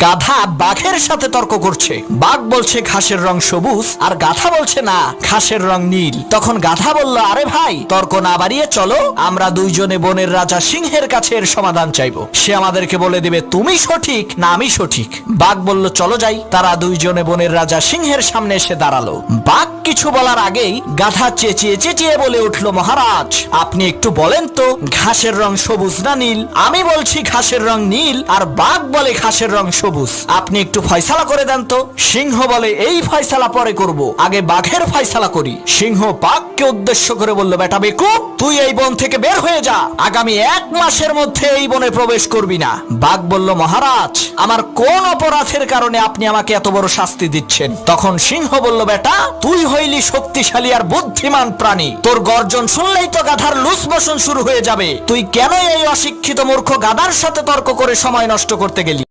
গাধা বাঘের সাথে তর্ক করছে। বাঘ বলছে, ঘাসের রং সবুজ। আর গাধা বলছে, না, ঘাসের রং নীল। তখন গাধা বলল, আরে ভাই, তর্ক না বাড়িয়ে চলো। আমরা দুইজনে বনের রাজা সিংহের কাছে এর সমাধান চাইব। সে আমাদেরকে বলে দেবে, তুমি সঠিক না আমি সঠিক। বাঘ বলল, চলো যাই। তারা দুইজনে বনের রাজা সিংহের সামনে এসে দাঁড়াল। বাঘ কিছু বলার আগেই গাধা চেঁচিয়ে চেঁচিয়ে বলে উঠল, মহারাজ, আপনি একটু বলেন তো, ঘাসের রং সবুজ না নীল? আমি বলছি ঘাসের রং নীল, আর বাঘ বলে ঘাসের রং সবুজ। আপনি একটু ফয়সালা করে দেন তো। সিংহ বলে এই ফয়সালা পরে করব, আগে বাঘের ফয়সালা করি। সিংহ বাঘকে উদ্দেশ্য করে বলল, বেটা বেকুব, তুই এই বন থেকে বের হয়ে যা। আগামী এক মাসের মধ্যে এই বনে প্রবেশ করবি না। বাঘ বলল, মহারাজ, আমার কোন অপরাধের কারণে আপনি আমাকে এত বড় শাস্তি দিচ্ছেন? তখন সিংহ বলল, বেটা, তুই হইলি শক্তিশালী আর বুদ্ধিমান প্রাণী। তোর গর্জন শুনলেই তো গাধার লুস বসন শুরু হয়ে যাবে। তুই কেন এই অশিক্ষিত মূর্খ গাধার সাথে তর্ক করে সময় নষ্ট করতে গেলি?